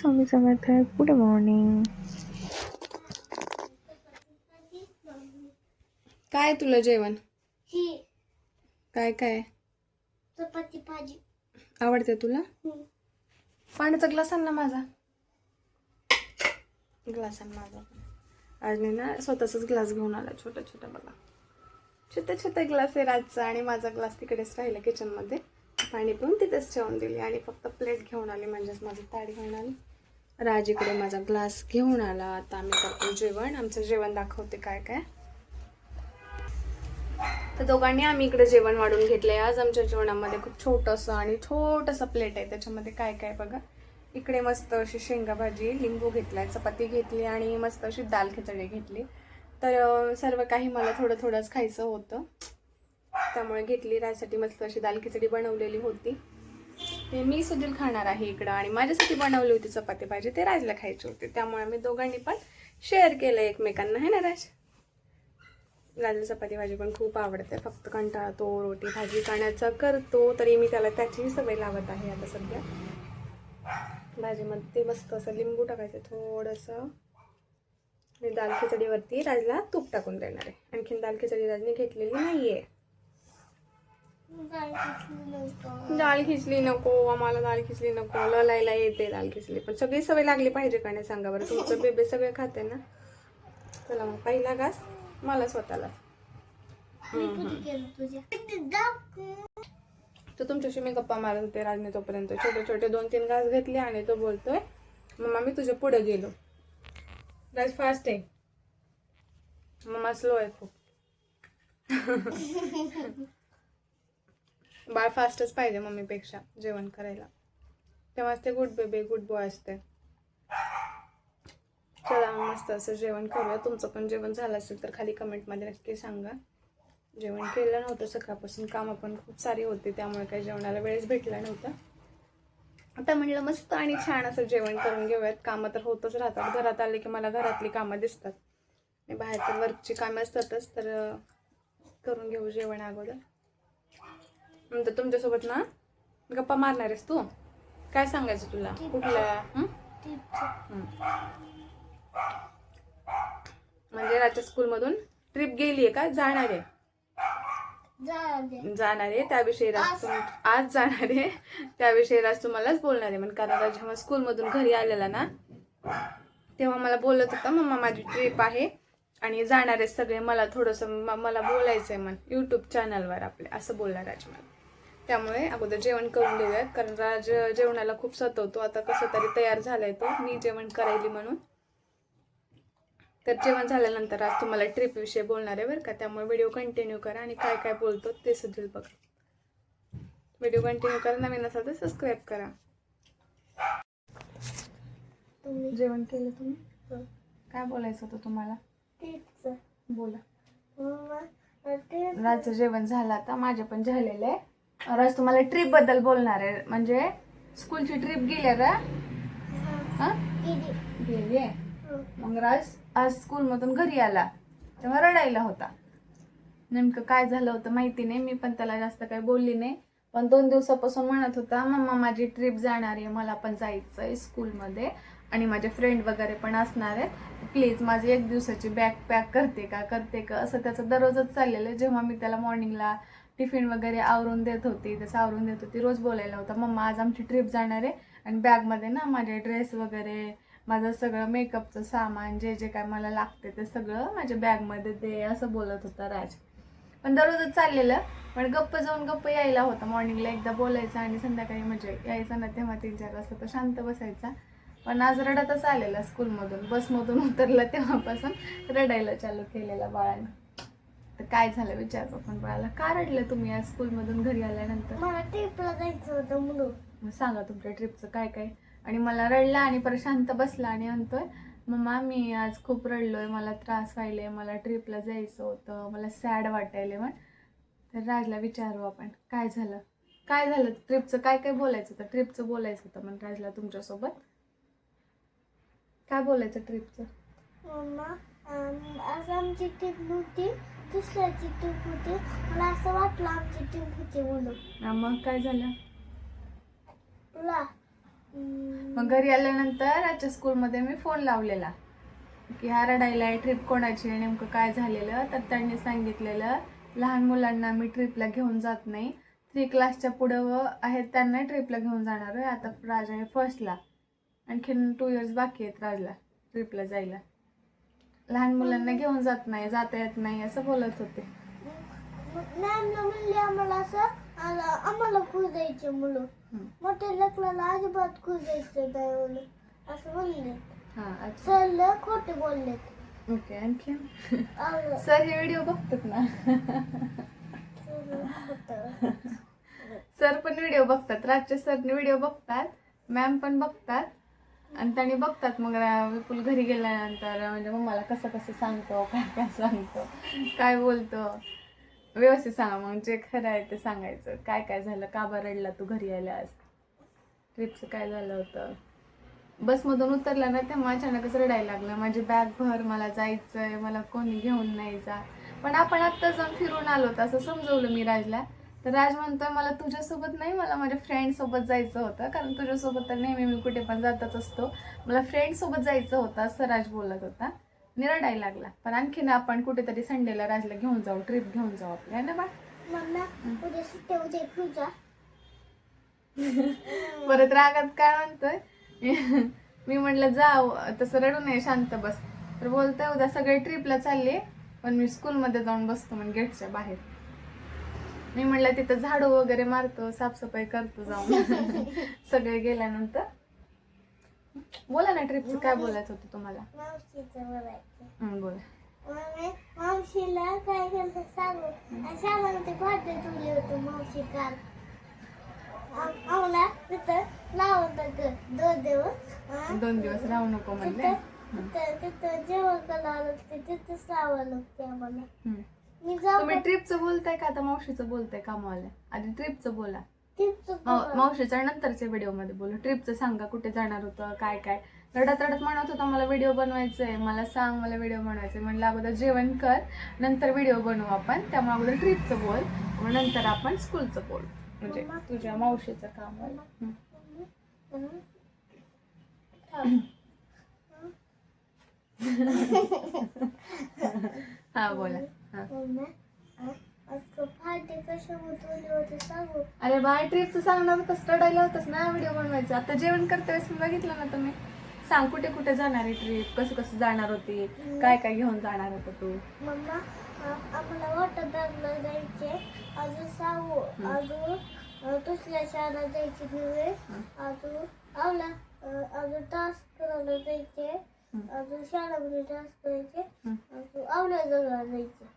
Swami Samarth good morning. काय तुला जेवण? ही. काय काय? चपाती भाजी. आवडते तुला? हम्म. पाण्याचा ग्लास आण ना माझा. ग्लास आण माझा. आज मी ना स्वतःचाच ग्लास घेऊन आला छोटा छोटा बघा. छोटे छोटे ग्लास आहे राजचा आणि माझा ग्लास तिकडेच राहिला किचनमध्ये पाणी पिऊन तिथेच ठेवून दिली आणि फक्त प्लेट घेऊन आली म्हणजेच माझी ताडी घेऊन आली. राज इकडे माझा ग्लास घेऊन आला. आता आम्ही करतो जेवण. आमचं जेवण दाखवते काय काय. तर दोघांनी आम्ही इकडे जेवण वाढून घेतले आज आमच्या जेवणामध्ये खूप छोटंसं आणि छोटंसं प्लेट आहे. त्याच्यामध्ये काय काय बघा. इकडे मस्त अशी शेंगा भाजी लिंबू घेतलाय चपाती घेतली आणि मस्त अशी दाल खिचडी घेतली. तर सर्व काही मला थोडं थोडंच खायचं होतं. त्यामुळे घेतली. त्यासाठी मस्त अशी दाल खिचडी बनवलेली होती. ते मी सुधील खाणार आहे इकडं आणि माझ्यासाठी बनवली होती चपाती भाजी. ते राजला खायची होती. त्यामुळे आम्ही दोघांनी पण शेअर केलं एकमेकांना. है ना राज? राजला चपाती भाजी पण खूप आवडते. फक्त कंटाळा तो रोटी भाजी खाण्याचा करतो तरी मी त्याला त्याचीही सवय लावत आहे आता सध्या. भाजीमध्ये मस्त असं लिंबू टाकायचं थोडंसं. आणि दाल खिचडीवरती राजला तूप टाकून देणार आहे. आणखीन दाल खिचडी राजने घेतलेली नाही आहे दाल खिचली नको आम्हाला दाल खिचली नको. ललायला येते दाल खिचली. पण सगळी सवय लागली पाहिजे का नाही सांगा बरं. तुमचं बेबे सगळे खाते ना. चला मग पहिला घास मला स्वतःला. ते तुमच्याशी मी गप्पा मारत होते राजने तोपर्यंत. छोटे छोटे दोन तीन घास घेतले आणि तो बोलतोय मम्मा मी तुझ्या पुढे गेलो. राज फास्ट आहे मम्मा स्लो आहे खूप. बाळ फास्टच पाहिजे मम्मीपेक्षा जेवण करायला. तेव्हाच ते गुड बेबी गुड बॉय असते. चला मस्त असं जेवण करूया. तुमचं पण जेवण झालं असेल तर खाली कमेंटमध्ये नक्की सांगा. जेवण केलं नव्हतं सकाळपासून. कामं पण खूप सारी होती त्यामुळे काही जेवणाला वेळेस भेटला नव्हता. आता म्हणलं मस्त आणि छान असं जेवण करून घेऊयात. कामं तर होतच राहतात. घरात आले की मला घरातली कामं दिसतात. आणि बाहेर तर वर्कची कामं असतातच तर करून घेऊ जेवण अगोदर. नंतर तुमच्यासोबत ना गप्पा मारणार आहेस तू. काय सांगायचं तुला? कुठल्या. म्हणजे राजच्या स्कूलमधून ट्रिप गेली आहे का? जाणार? आहे. जाणार. आहे त्याविषयी राज आज. जाणार. आहे त्याविषयी राज तुम्हालाच बोलणार. आहे म्हणजे कारण राज जेव्हा स्कूलमधून घरी आलेला ना तेव्हा मला बोलत होता मम्मा माझी ट्रिप आहे आणि जाणार आहे सगळे मला थोडंसं मला बोलायचं आहे म्हण यूट्यूब चॅनलवर आपले असं बोलला राज मला त्यामुळे अगोदर जेवण करून घेऊयात. कारण राज जेवणाला खूप सतवतो. आता कसं तरी तयार झालाय तो. मी जेवण करायली म्हणून. तर जेवण झाल्यानंतर आज तुम्हाला ट्रिप विषयी बोलणार आहे बरं का. त्यामुळे व्हिडिओ कंटिन्यू करा आणि काय काय बोलतो ते सुद्धा बघा. व्हिडिओ कंटिन्यू करा नवीन असाल तर सबस्क्राईब करा. तुम्ही जेवण केलं तुम्ही? हं. काय बोलायचं होतं तुम्हाला. बोला. राजचं जेवण झालं आता. माझे पण झालेलं. आहे राज तुम्हाला ट्रिपबद्दल बोलणार आहे. म्हणजे स्कूलची ट्रिप गेली का हा? गेली. आहे. मग राज आज स्कूलमधून घरी आला. तेव्हा रडायला होता. नेमकं काय झालं होतं माहिती नाही. मी पण त्याला जास्त काही बोलली नाही. पण दोन दिवसापासून म्हणत होता मम्मा माझी ट्रिप जाणार आहे. मला पण जायचं आहे स्कूलमध्ये आणि माझे फ्रेंड वगैरे पण असणार आहेत. प्लीज माझी एक दिवसाची बॅग पॅक करते का? करते का? असं त्याचं दररोजच चाललेलं जेव्हा मी त्याला मॉर्निंगला टिफिन वगैरे आवरून देत होती तसं आवरून देत होती. रोज बोलायला होता मम्मा आज आमची ट्रिप जाणार आहे. आणि बॅगमध्ये ना माझे ड्रेस वगैरे माझं सगळं मेकअपचं सामान जे जे काय मला लागते ते सगळं माझ्या बॅगमध्ये दे असं बोलत होता राज. पण दररोजच चाललेलं पण गप्प जाऊन गप्प यायला होता. मॉर्निंगला एकदा बोलायचं आणि संध्याकाळी म्हणजे यायचं ना तेव्हा तीन चार वाजता तो शांत बसायचा. पण आज रडतच आलेला स्कूलमधून बसमधून उतरला तेव्हापासून रडायला चालू केलेला बाळाने. तर काय झालं विचारतो पण बाळाला? का रडलं तुम्ही आज स्कूलमधून घरी आल्यानंतर? मला टिपला जायचं होतं म्हणून. मग सांगा तुमच्या ट्रिपचं काय काय. आणि मला रडला आणि परत शांत बसला आणि म्हणतोय मम्मा मी आज खूप रडलोय मला त्रास व्हायले मला ट्रिपला जायचं होतं मला सॅड वाटायले मग तर राजला विचारू आपण काय झालं? काय झालं? ट्रिपचं काय काय बोलायचं होतं? ट्रिपचं बोलायचं होतं मग राजला तुमच्यासोबत. काय बोलायचं ट्रिपचं मम्मा आज आमची टीप नव्हती. दुसऱ्याची टीप होती मला असं वाटलं आमची टीप होती म्हणून. मग काय झालं? तुला मग घरी आल्यानंतर आजच्या स्कूलमध्ये मी फोन लावलेला. की हा रडायला आहे ट्रिप कोणाची आहे नेमकं काय झालेलं? तर त्यांनी सांगितलेलं लहान मुलांना मी ट्रिपला घेऊन जात नाही. थ्री क्लासच्या पुढं व आहेत त्यांना ट्रिपला घेऊन जाणार आहे. आता राज आहे फर्स्टला आणखीन टू इयर्स बाकी आहेत राजला ट्रिपला जायला. लहान मुलांना घेऊन जात नाही जाता येत नाही असं बोलत होते. मॅमला म्हणले आम्हाला असं आ- आम्हाला खुश जायचे मुलं. हम्म. मोठ्या लेकराला अजिबात खुश जायचं नाही मुलं असं म्हणले. हां अच्छा. खोटे बोललेत. ओके आवडलं. सर हे व्हिडिओ बघतात ना? सर खोटं. सर पण व्हिडिओ बघतात. राजचे सरने व्हिडिओ बघतात. मॅम पण बघतात. आणि त्यांनी बघतात मग विपुल घरी गेल्यानंतर म्हणजे मम्माला कसं कसं सांगतो काय काय सांगतो काय बोलतो. व्यवस्थित सांगा मग जे खरं आहे ते सांगायचं. काय काय झालं का बरडला तू घरी आल्यास? ट्रिपचं काय झालं होतं? बसमधून उतरला ना तेव्हा अचानकच रडायला लागलं. माझी बॅग भर मला जायचं आहे मला कोणी घेऊन नाही जा पण आपण आत्ता जाऊन फिरून आलो होतं असं समजवलं मी राजला. तर राज म्हणतोय मला तुझ्यासोबत नाही मला माझ्या फ्रेंड सोबत जायचं होतं कारण तुझ्यासोबत तर नेहमी मी कुठे पण जातच असतो. मला फ्रेंड सोबत जायचं होतं असं राज बोलत होता. निरडायला लागला. पण आणखीन आपण कुठेतरी संडेला राजला घेऊन जाऊ ट्रिप घेऊन जाऊ आपल्या है ना बा? परत रागात काय म्हणतोय? मी म्हटलं जाऊ तसं रडू नये शांत बस. तर बोलतोय उद्या सगळे ट्रिपला चालले पण मी स्कूलमध्ये जाऊन बसतो म्हणजे गेटच्या बाहेर. मी म्हटलं तिथं झाडू वगैरे मारतो साफसफाई करतो जाऊन. सगळे गेल्यानंतर. बोला ना ट्रिपचं काय बोलायचं होतं तुम्हाला? मावशीचं बोलायचं. हं, बोला. मम्मी मावशीला काय केलं सांगू? आणि सांगा ते भांडे ठेवले होते मावशी काल. आम- आम्हाला तिथं दोन दिवस. हा? दोन दिवस राहू नको म्हणले. तिथं तिथं तिथं जेवण करावं लागते तिथंच राहावं लागते आम्हाला. हं. तुम्ही ट्रिपचं बोलताय का? आता मावशीचं बोलताय कामावाल्या आधी ट्रिपचं बोला. माव- मावशीच्या नंतरच्या व्हिडिओमध्ये बोलू. ट्रिपचं सांगा कुठे जाणार होतं काय काय. रडत रडत म्हणत होता मला व्हिडिओ बनवायचा आहे मला सांग मला व्हिडिओ बनवायचा आहे म्हणलं अगोदर जेवण कर नंतर व्हिडिओ बनवू आपण. त्यामुळे अगोदर ट्रिपचं बोल मग नंतर आपण स्कूलचं बोल. म्हणजे तुझ्या मावशीचं काम आहे. हं. हा बोला. हा. अरे बाय ट्रिपचं सांगणार होतंस रडायला होतंस ना व्हिडिओ बनवायचा. आता जेवण करते वेळेस मी बघितलं ना तुम्ही. सांग कुठे कुठे जाणार आहे ट्रिप कसं कसं जाणार होती काय काय घेऊन जाणार होतं तू? मम्मा आम्हाला वॉटर बॅगला जायचे. अजून सांगू अजून दुसऱ्या शाळेला जायचे दिवे. अजून आवला अजून टास्क करायला जायचे. अजून शाळेमध्ये टास्क करायचे. अजून आवल्या जवळ जायचे.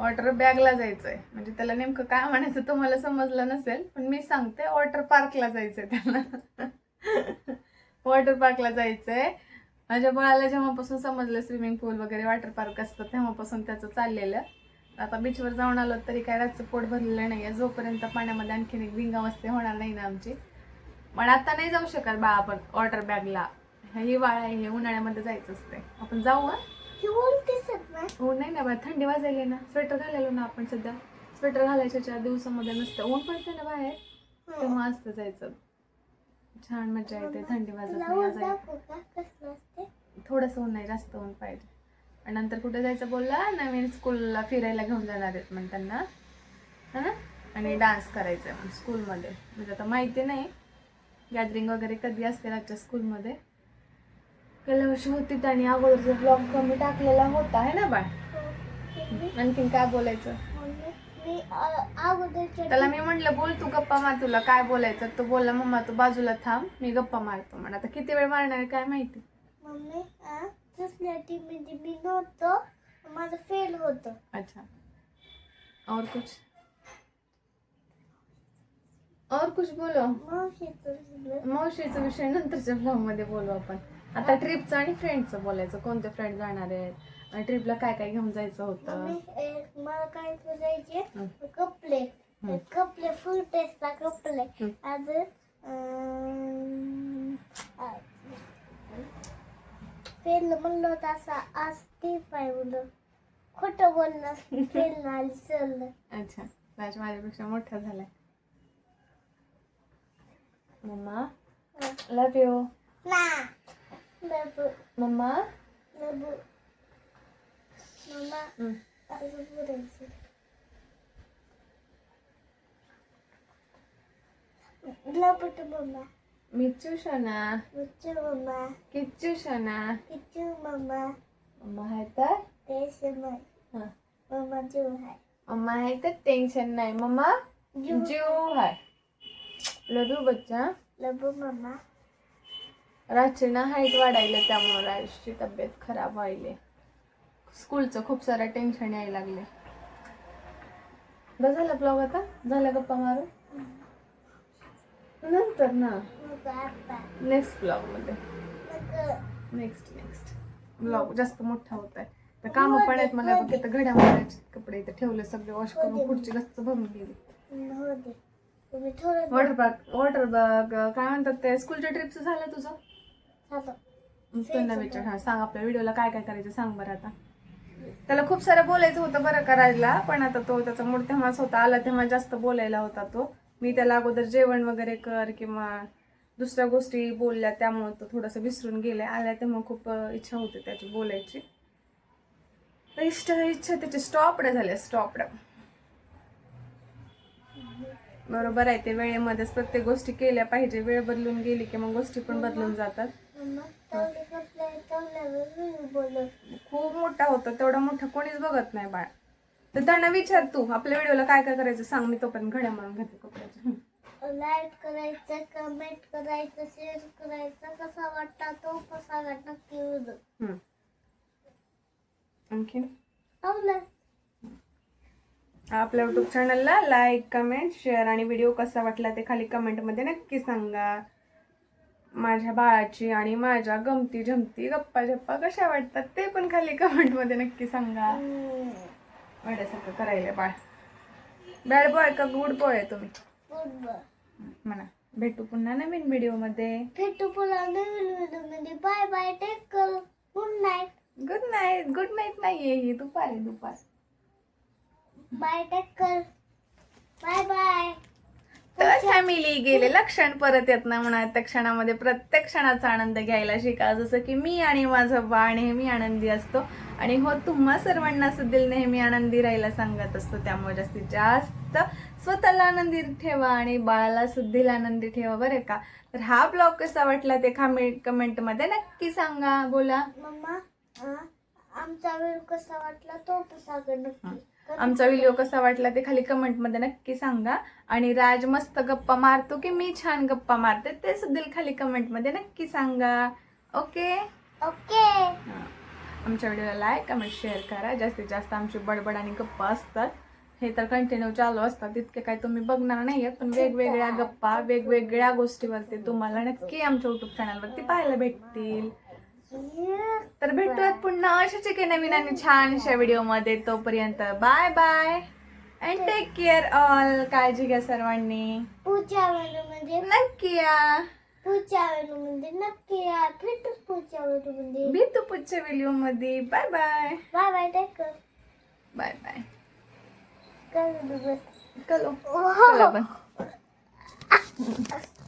वॉटर बॅगला जायचंय. म्हणजे त्याला नेमकं काय म्हणायचं तुम्हाला समजलं नसेल पण मी सांगते वॉटर पार्कला जायचंय त्याला. वॉटर पार्कला जायचंय. माझ्या बाळाला जेव्हापासून समजलं स्विमिंग पूल वगैरे वॉटर पार्क असतं तेव्हापासून त्याचं चाललेलं. आता बीचवर जाऊन आलो तरी काय रातचं पोट भरलेलं नाही आहे जोपर्यंत पाण्यामध्ये आणखीन एक भिंगावस्ती होणार नाही ना आमची. पण आता नाही जाऊ शकत बाळा आपण वॉटर बॅगला. हे हिवाळा आहे हे उन्हाळ्यामध्ये जायचं असते आपण जाऊ हा ही नाही हो ना बा थंडी वाजायली ना. स्वेटर घालायलो ना आपण सध्या. स्वेटर घालायच्या चार दिवसामध्ये नसतं ऊन पडते ना बाहेर. तेव्हा असतं जायचं. छान मजा येते थंडी वाजत नाही असते थोडंसं ऊन नाही जास्त ऊन पाहिजे. आणि नंतर कुठे जायचं बोलला? नवीन स्कूलला फिरायला घेऊन जाणार आहेत म्हणताना है? ना आणि डान्स करायचा आहे मग स्कूलमध्ये. म्हणजे आता माहिती नाही. गॅदरिंग वगैरे कधी असते आजच्या स्कूलमध्ये? गेल्या वर्षी होती त्याने अगोदरचा ब्लॉग कमी टाकलेला होता आहे ना बाळ? आणखीन काय बोलायचं? त्याला मी म्हटलं बोल तू गप्पा मार तुला काय बोलायचं? तो बोलला मम्मा तू बाजूला थांब मी गप्पा मारतो. म्हण आता किती वेळ मारणार आहे काय माहिती? मी नव्हतो. माझं फेल होतं. अच्छा. और कुछ? और कुछ बोलो. मावशीचा विषय. नंतरच्या ब्लॉगमध्ये बोलू आपण. आता ट्रिपचं आणि फ्रेंडचं बोलायचं. कोणते फ्रेंड जाणार आहेत? आणि ट्रिपला काय काय घेऊन जायचं होतं? मम्मी ए, मला काय करायचे हं. कपडे. हं. कपडे फुल टेस्टचा कपडे. हं. आज फेल म्हणलं होतं असं आज ते पाय म्हणलं खोटं बोललं फेल आली चल अच्छा. राज माझ्यापेक्षा मोठा झालाय. मम्मा लव यू ना लबू मम्मा लबू मम्मा हम्म. अजून बोलायचं लबू तू मम्मा मिच्चू शना मुच्चू मम्मा किच्चू शना किच्चू मम्मा मम्मा आहे तर तेच मग हा. मम्मा जीव आहे मम्मा आहे तर टेन्शन नाही मम्मा जीव जीव आहे लव यू बच्चा लबू मम्मा राजची ना हाईट वाढायला त्यामुळे राजची तब्येत खराब व्हायली. स्कूलचं खूप सारं टेन्शन यायला लागले. बस झाला ब्लॉग आता? झाला गप्पा मारून? नंतर ना? नेक्स्ट ब्लॉगमध्ये. नेक्स्ट नेक्स्ट ब्लॉग जास्त मोठा होत आहे. तर काम पण आहेत मला बघ घड्या मारायचे. कपडे इथं ठेवले सगळे वॉश करून पुढची गच्च भरून गेली. वॉटर पार्क वॉटर पार्क काय म्हणतात ते? स्कूलच्या ट्रिपचं झालं तुझं? हा सांग आपल्या व्हिडिओला काय काय करायचं सांग बरं आता. त्याला खूप सारं बोलायचं होतं बरं करायला पण आता तो त्याचा मूड तेव्हाच होता आला तेव्हा जास्त बोलायला होता तो. मी त्याला अगोदर जेवण वगैरे कर किंवा दुसऱ्या गोष्टी बोलल्या त्यामुळे तो थोडंसं विसरून गेलाय. आल्या तेव्हा खूप इच्छा होती त्याची बोलायची. तर इष्ट इच्छा त्याची. स्टॉपड झाल्या स्टॉपड बरोबर आहे ते. वेळेमध्येच प्रत्येक गोष्टी केल्या पाहिजे. वेळ बदलून गेली की मग गोष्टी पण बदलून जातात. खूप मोठा होता तेवढा मोठा कोणीच बघत नाही बाळ. तर त्यांना विचार तू आपल्या व्हिडिओला काय काय करायचं सांग मी तोपर्यंत घड्या मारून घेते कपड्याच्या लाईक करायचं कमेंट करायचं शेअर करायचं कसा वाटता तो कसा नक्की उद हम्म. आणखीन आवलं आपल्या युट्यूब चॅनलला लाईक कमेंट शेअर आणि व्हिडिओ कसा वाटला ते खाली कमेंटमध्ये नक्की सांगा. माझ्या बाळाची आणि माझ्या गमती जमती गप्पा जप्पा कशा वाटतात ते पण खाली कमेंटमध्ये नक्की सांगा. वेड्यासारखं करायला बाळ. बॅड बॉय का गुड बॉय आहे तुम्ही? म्हणा. भेटू पुन्हा नवीन व्हिडिओमध्ये भेटू पुन्हा नवीन व्हिडिओमध्ये. बाय बाय टेक कर good night good night good night नाहीये ही. दुपार आहे दुपार. बाय टेक कर बाय बाय फॅमिली गेलेला क्षण परत येत नाही म्हणा त्या क्षणामध्ये प्रत्येक क्षणाचा आनंद घ्यायला शिका. जसं की मी आणि माझं बाळ नेहमी आनंदी असतो आणि हो तुम्हा सर्वांना सुद्धा नेहमी आनंदी राहायला सांगत असतो. त्यामुळे जास्तीत जास्त स्वतःला आनंदी ठेवा आणि बाळाला सुद्धा आनंदी ठेवा बरं का? तर हा ब्लॉग कसा वाटला ते कमेंट कमेंटमध्ये नक्की सांगा. बोला. मम्मा आमचा वेळ कसा वाटला तो कसा नक्की. आमचा व्हिडिओ कसा वाटला ते खाली कमेंटमध्ये नक्की सांगा. आणि राज मस्त गप्पा मारतो की मी छान गप्पा मारते ते सुद्धा खाली कमेंटमध्ये नक्की सांगा. ओके ओके आमच्या व्हिडिओला लाईक कमेंट शेअर करा. जास्तीत जास्त आमची बडबड आणि गप्पा असतात. हे तर कंटिन्यू चालू असतात. तितके काय तुम्ही बघणार नाही पण वेगवेगळ्या गप्पा वेगवेगळ्या गोष्टीवरती तुम्हाला नक्की आमच्या युट्यूब चॅनलवरती पाहायला भेटतील. तर भेटूयात पुन्हा. अशाच एके नवीन आणि छानशा व्हिडिओमध्ये. तोपर्यंत bye bye and take care all काळजी घ्या सर्वांनी. पुढच्या मध्ये नक्की या. पुढच्या नक्की या. भेटू पुढच्या व्हिडिओमध्ये भेटू पुढच्या व्हिडिओमध्ये. Bye bye bye bye take कर बाय बाय कलो. चला पण.